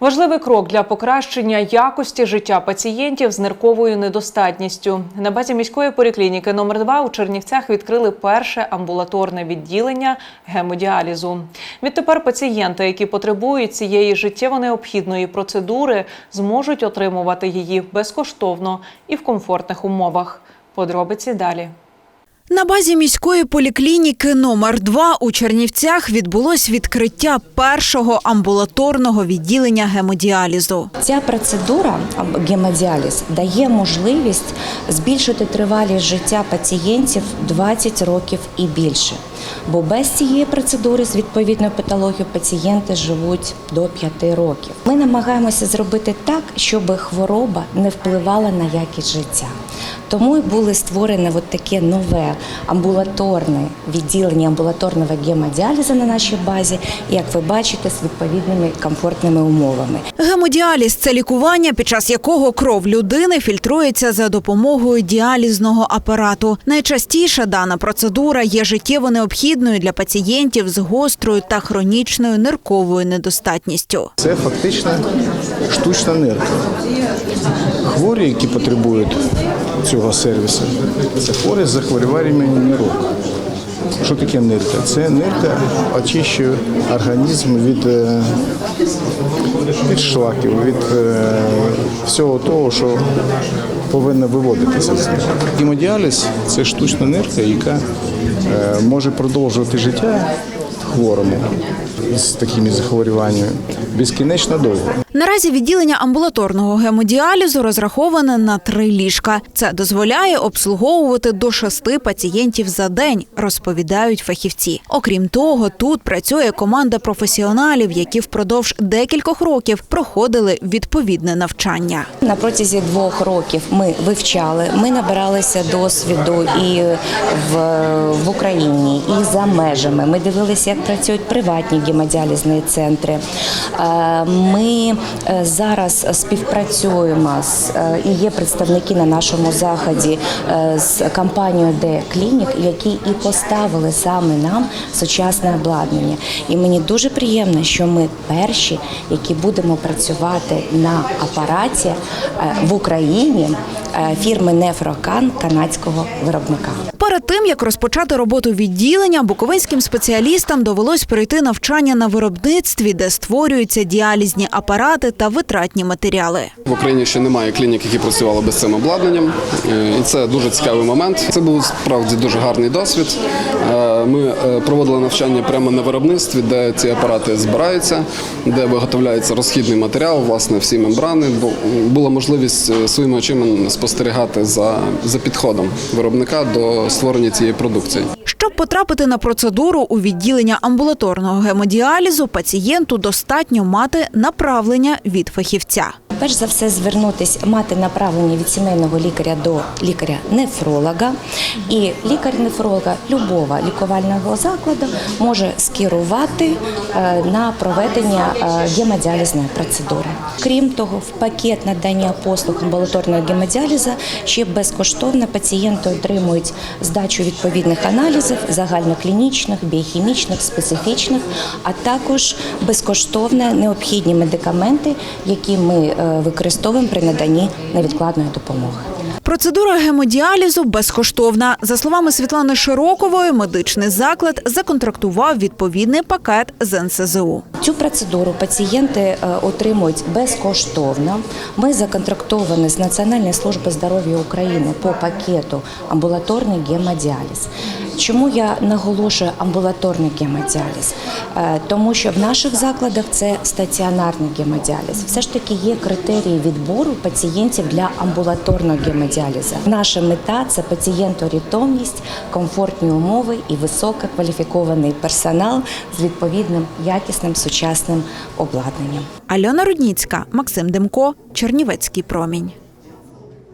Важливий крок для покращення якості життя пацієнтів з нирковою недостатністю. На базі міської поліклініки номер 2 у Чернівцях відкрили перше амбулаторне відділення гемодіалізу. Відтепер пацієнти, які потребують цієї життєво необхідної процедури, зможуть отримувати її безкоштовно і в комфортних умовах. Подробиці далі. На базі міської поліклініки номер 2 у Чернівцях відбулось відкриття першого амбулаторного відділення гемодіалізу. Ця процедура гемодіаліз дає можливість збільшити тривалість життя пацієнтів 20 років і більше. Бо без цієї процедури з відповідною патологією пацієнти живуть до 5 років. Ми намагаємося зробити так, щоб хвороба не впливала на якість життя. Тому і були створені от таке нове амбулаторне відділення амбулаторного гемодіалізу на нашій базі, як ви бачите, з відповідними комфортними умовами. Гемодіаліз це лікування, під час якого кров людини фільтрується за допомогою діалізного апарату. Найчастіше дана процедура є життєво необхідною для пацієнтів з гострою та хронічною нирковою недостатністю. Це фактично штучна нирка. Хворі, які потребують цього сервісу, це хворі з захворюваннями нирок. Що таке нирка? Це нирка очищує організм від, е, від шлаків, від е, всього того, що повинно виводитися з них. Гемодіаліз – це штучна нирка, яка е, може продовжувати життя хворому з такими захворюваннями безкінечно довго. Наразі відділення амбулаторного гемодіалізу розраховане на три ліжка. Це дозволяє обслуговувати до шести пацієнтів за день, розповідають фахівці. Окрім того, тут працює команда професіоналів, які впродовж декількох років проходили відповідне навчання. На протязі двох років ми вивчали, ми набиралися досвіду і в, в Україні, і за межами. Ми дивилися, як працюють приватні гемодіалізні центри. Е, Ми е, зараз співпрацюємо з е, і є представники на нашому заході з компанією Де Клінік, які і поставили саме нам сучасне обладнання. І мені дуже приємно, що ми перші, які будемо працювати на апараті в Україні фірми Нефрокан канадського виробника. Перед тим як розпочати роботу відділення, буковинським спеціалістам довелось пройти навчання на виробництві, де створюються діалізні апарати та витратні матеріали. В Україні ще немає клінік, які працювали без цим обладнанням, Е, і це дуже цікавий момент. Це був справді дуже гарний досвід. Е, Ми е, проводили навчання прямо на виробництві, де ці апарати збираються, де виготовляється розхідний матеріал, власне, всі мембрани. Бу- Була можливість своїми очима спостерігати за, за підходом виробника до створення цієї продукції. Щоб потрапити на процедуру у відділення амбулаторного гемодіалізу, пацієнту достатньо мати направлення від фахівця. Перш за все, звернутись, мати направлення від сімейного лікаря до лікаря-нефролога. І лікар-нефролога любого лікувального закладу може скерувати е, на проведення е, гемодіалізної процедури. Крім того, в пакет надання послуг амбулаторного гемодіалізу ще безкоштовно пацієнти отримують здачу відповідних аналізів загальноклінічних, біохімічних, специфічних, а також безкоштовно необхідні медикаменти, які ми е, використовуємо при наданні невідкладної допомоги. Процедура гемодіалізу безкоштовна. За словами Світлани Широкової, медичний заклад законтрактував відповідний пакет з НСЗУ. Цю процедуру пацієнти е, отримують безкоштовно. Ми законтрактовані з Національної служби здоров'я України по пакету амбулаторний гемодіаліз. Чому я наголошую амбулаторний гемодіаліз? Е, Тому що в наших закладах це стаціонарний гемодіаліз. Все ж таки є критерії відбору пацієнтів для амбулаторного гемодіалізу. Наша мета це пацієнторітомність, комфортні умови і висококваліфікований персонал з відповідним якісним сучасним обладнанням. Альона Рудніцька, Максим Демко, Чернівецький промінь.